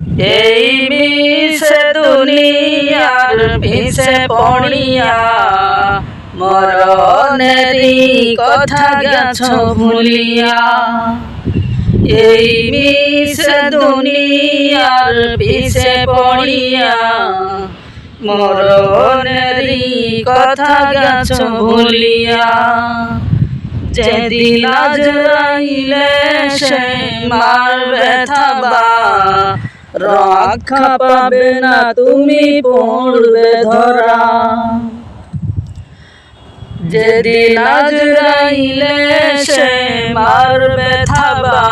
এই মিশে দুনিয়ার পিছে পড়িয়া মরণেরই কথা গেছ ভুলিয়া। এই মিশে দুনিয়ার পিছে পড়িয়া মরণেরই কথা গেছ ভুলিয়া। যেদিন আজরাইলে সে মারবে থাবা রক্ষা পাবে না, তুমি পড়বে ধরা। যেদিন আজরাইলে সে মারবে থাবা।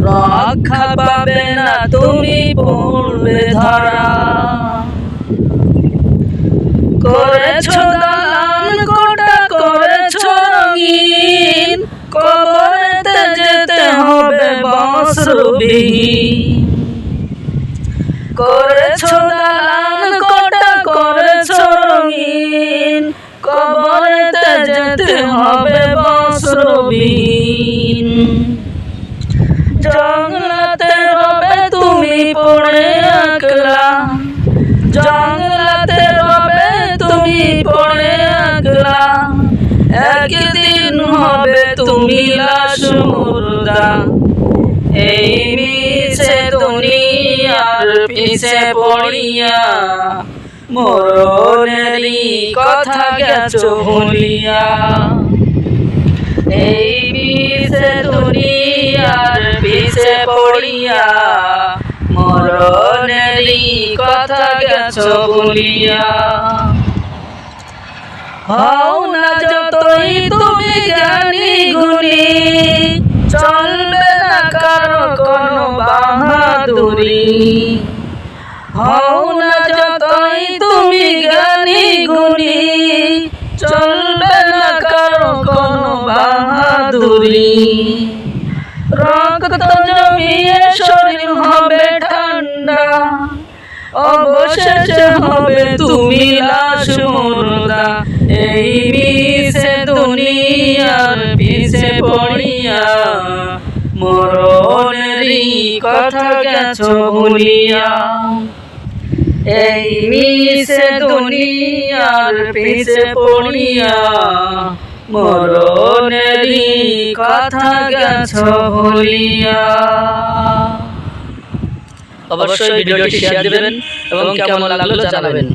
রক্ষা পাবে না, তুমি পড়বে ধরা। করেছ দালান, কোটা করেছ রঙিন। কবরেতে যেতে হবে করেছ দালান, কোটা করেছ রঙিন? কবরেতে যেতে হবে বসরবিহীন। জঙ্গলাতে রবে তুমি পড়ে একলা জঙ্গলাতে রবে তুমি পড়ে একলা একদিন হবে তুমি লাশ মুর্দা। পিছে পড়িয়া মরণেরই কথা গেছো ভুলিয়া। এই বিষে দুনিয়ার বিষে পড়িয়া মরণেরই কথা গেছো ভুলিয়া। হও না যতই তুমি জ্ঞানী গুণী চলবে না কারও কোনো হও না তুমি জ্ঞানী গুণী, চলবে না কারও কোনো বাহাদুরি। রক্ত জমিয়ে শরীর হবে ঠান্ডা, অবশেষে হবে তুমি লাশ মুর্দা। এই বিষে দুনিয়ার পিছে পড়িয়া মরণেরই কথা গেছ ভুলিয়া। এই মিশে দুনিয়ার পিছে পড়িয়া। মরণেরই কথা গেছ ভুলিয়া। অবশ্যই ভিডিওটি শেয়ার দেবেন এবং কেমন লাগল জানাবেন।